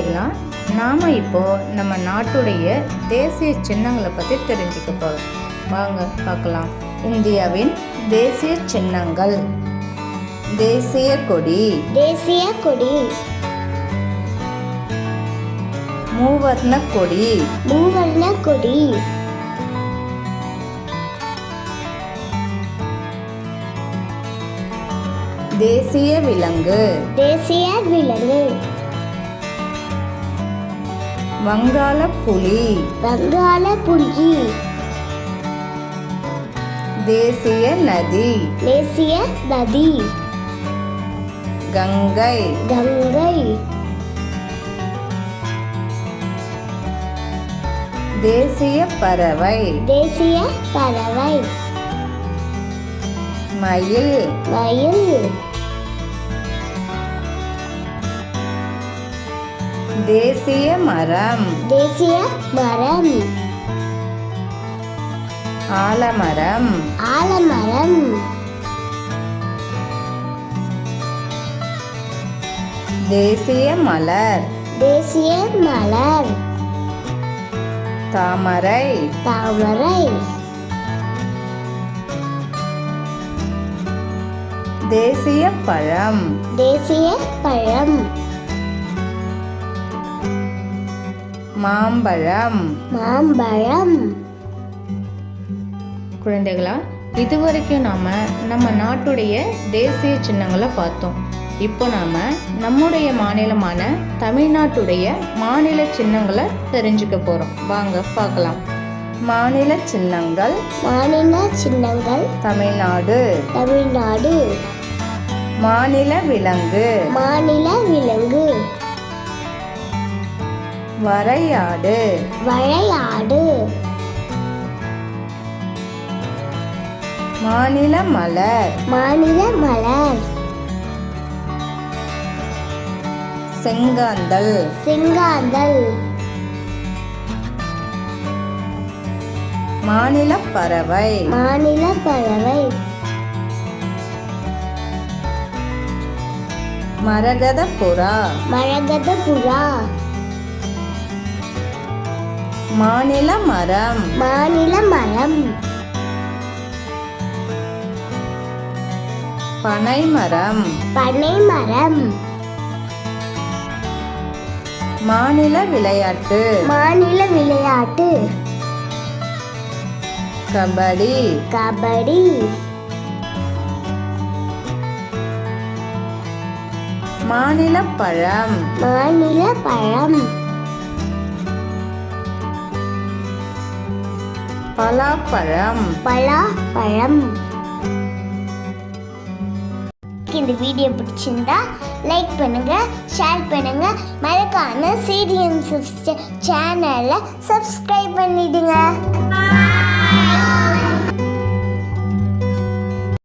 குழந்தைகளா நாம் இப்போ நம்ம நாட்டுடைய தேசிய சின்னங்களை பற்றி தெரிஞ்சுக்க போகிறோம் வாங்க பார்க்கலாம். இந்தியாவின் தேசிய சின்னங்கள். தேசிய கொடி. தேசிய கொடி. மூவர்ண கொடி. மூவர்ண கொடி. தேசிய விலங்கு. தேசிய விலங்கு. வங்காள புலி வங்காள புலி தேசிய நதி. தேசிய நதி. கங்கை. கங்கை. தேசிய பறவை. தேசிய பறவை. மயில். மயில். தேசிய மரம். தேசிய மரம். ஆலமரம். ஆலமரம். தேசிய மலர். தேசிய மலர். தாமரை. தாமரை. தேசிய பழம். தேசிய பழம். மாம்பழம். மாம்பழம். குழந்தைகளா இதுவரைக்கும் நாம் நம்ம நாட்டுடைய தேசிய சின்னங்களை பார்த்தோம். இப்போ நாம் நம்முடைய மாநிலமான தமிழ்நாட்டுடைய மாநில சின்னங்களை தெரிஞ்சுக்க போகிறோம் வாங்க பார்க்கலாம். மாநில சின்னங்கள். மாநில சின்னங்கள். தமிழ்நாடு. தமிழ்நாடு. மாநில விலங்கு. மாநில விலங்கு. வரையாடு. வளையாடு மாநில மலர். மாநில மலர். செங்காந்தல். செங்காந்தல். மாநில பறவை. மாநில பறவை. மரகத புறா. மரகத புறா. மாநில மரம். மாநில மரம். பனை மரம். பனை மரம். மாநில விளையாட்டு. மாநில விளையாட்டு. கபடி. கபடி. மாநில பழம். மாநில பழம். பலாப்பழம். பலாப்பழம். இந்த வீடியோ பிடிச்சிருந்தா லைக் பண்ணுங்க ஷேர் பண்ணுங்க. மறக்காம சீரியன் சேனலை சப்ஸ்கிரைப் பண்ணிடுங்க.